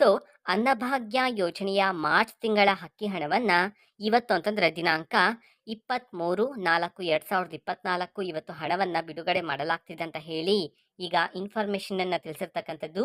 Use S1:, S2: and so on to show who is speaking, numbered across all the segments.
S1: So, Annabhagya ಯೋಜನೆಯ March ತಿಂಗಳ ಹಕ್ಕಿ ಹಣವನ್ನ ಇವತ್ತು ಅಂತಂದ್ರೆ ದಿನಾಂಕ ಇಪ್ಪತ್ತ್ಮೂರು ನಾಲ್ಕು ಎರಡು ಸಾವಿರದ ಇಪ್ಪತ್ನಾಲ್ಕು ಇವತ್ತು ಹಣವನ್ನ ಬಿಡುಗಡೆ ಮಾಡಲಾಗ್ತಿದೆ ಅಂತ ಹೇಳಿ ಈಗ ಇನ್ಫಾರ್ಮೇಶನ್ ಅನ್ನ ತಿಳಿಸಿರ್ತಕ್ಕಂಥದ್ದು.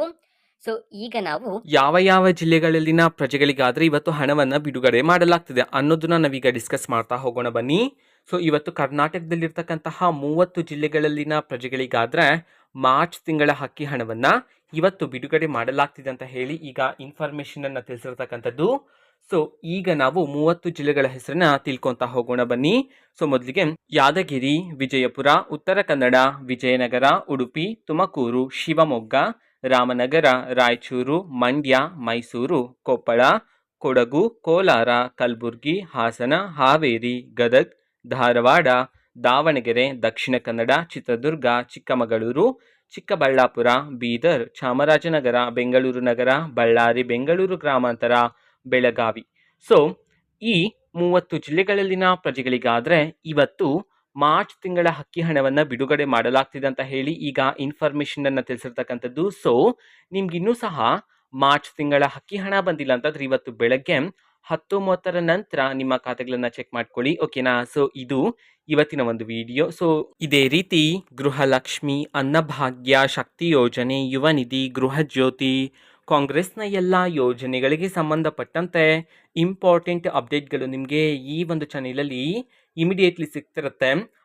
S1: ಸೊ, ಈಗ ನಾವು
S2: ಯಾವ ಯಾವ ಜಿಲ್ಲೆಗಳಲ್ಲಿನ ಪ್ರಜೆಗಳಿಗಾದ್ರೆ ಇವತ್ತು ಹಣವನ್ನು ಬಿಡುಗಡೆ ಮಾಡಲಾಗ್ತಿದೆ ಅನ್ನೋದನ್ನ ನಾವೀಗ ಡಿಸ್ಕಸ್ ಮಾಡ್ತಾ ಹೋಗೋಣ ಬನ್ನಿ. ಸೊ, ಇವತ್ತು ಕರ್ನಾಟಕದಲ್ಲಿರ್ತಕ್ಕಂತಹ ಮೂವತ್ತು ಜಿಲ್ಲೆಗಳಲ್ಲಿನ ಪ್ರಜೆಗಳಿಗಾದ್ರೆ ಮಾರ್ಚ್ ತಿಂಗಳ ಹಕ್ಕಿ ಹಣವನ್ನ ಇವತ್ತು ಬಿಡುಗಡೆ ಮಾಡಲಾಗ್ತಿದೆ ಅಂತ ಹೇಳಿ ಈಗ ಇನ್ಫಾರ್ಮೇಶನ್ ಅನ್ನ ತಿಳಿಸಿರ್ತಕ್ಕಂಥದ್ದು. ಸೊ ಈಗ ನಾವು ಮೂವತ್ತು ಜಿಲ್ಲೆಗಳ ಹೆಸರನ್ನ ತಿಳ್ಕೊಂತ ಹೋಗೋಣ ಬನ್ನಿ. ಸೊ ಮೊದಲಿಗೆ ಯಾದಗಿರಿ, ವಿಜಯಪುರ, ಉತ್ತರ ಕನ್ನಡ, ವಿಜಯನಗರ, ಉಡುಪಿ, ತುಮಕೂರು, ಶಿವಮೊಗ್ಗ, ರಾಮನಗರ, ರಾಯಚೂರು, ಮಂಡ್ಯ, ಮೈಸೂರು, ಕೊಪ್ಪಳ, ಕೊಡಗು, ಕೋಲಾರ, ಕಲಬುರಗಿ, ಹಾಸನ, ಹಾವೇರಿ, ಗದಗ್, ಧಾರವಾಡ ದಾವಣಗೆರೆ, ದಕ್ಷಿಣ ಕನ್ನಡ, ಚಿತ್ರದುರ್ಗ, ಚಿಕ್ಕಮಗಳೂರು, ಚಿಕ್ಕಬಳ್ಳಾಪುರ, ಬೀದರ್, ಚಾಮರಾಜನಗರ, ಬೆಂಗಳೂರು ನಗರ, ಬಳ್ಳಾರಿ, ಬೆಂಗಳೂರು ಗ್ರಾಮಾಂತರ, ಬೆಳಗಾವಿ. ಸೊ ಈ ಮೂವತ್ತು ಜಿಲ್ಲೆಗಳಲ್ಲಿನ ಪ್ರಜೆಗಳಿಗಾದರೆ ಇವತ್ತು ಮಾರ್ಚ್ ತಿಂಗಳ ಹಕ್ಕಿ ಹಣವನ್ನು ಬಿಡುಗಡೆ ಮಾಡಲಾಗ್ತಿದೆ ಅಂತ ಹೇಳಿ ಈಗ ಇನ್ಫಾರ್ಮೇಷನನ್ನು ತಿಳಿಸಿರ್ತಕ್ಕಂಥದ್ದು. ಸೊ ನಿಮ್ಗಿನ್ನೂ ಸಹ ಮಾರ್ಚ್ ತಿಂಗಳ ಹಕ್ಕಿ ಹಣ ಬಂದಿಲ್ಲ ಅಂತಂದ್ರೆ ಇವತ್ತು ಬೆಳಗ್ಗೆ ಹತ್ತು ಮೂವತ್ತರ ನಂತರ ನಿಮ್ಮ ಖಾತೆಗಳನ್ನ ಚೆಕ್ ಮಾಡ್ಕೊಳ್ಳಿ ಓಕೆನಾ ಸೊ ಇದು ಇವತ್ತಿನ ಒಂದು ವಿಡಿಯೋ ಸೊ ಇದೇ ರೀತಿ ಗೃಹಲಕ್ಷ್ಮಿ, ಅನ್ನಭಾಗ್ಯ, ಶಕ್ತಿ ಯೋಜನೆ, ಯುವ ನಿಧಿ, ಗೃಹ ಜ್ಯೋತಿ, ಕಾಂಗ್ರೆಸ್ನ ಎಲ್ಲ ಯೋಜನೆಗಳಿಗೆ ಸಂಬಂಧಪಟ್ಟಂತೆ ಇಂಪಾರ್ಟೆಂಟ್ ಅಪ್ಡೇಟ್ಗಳು ನಿಮಗೆ ಈ ಒಂದು ಚಾನೆಲಲ್ಲಿ ಇಮಿಡಿಯೇಟ್ಲಿ ಸಿಗ್ತಿರುತ್ತೆ.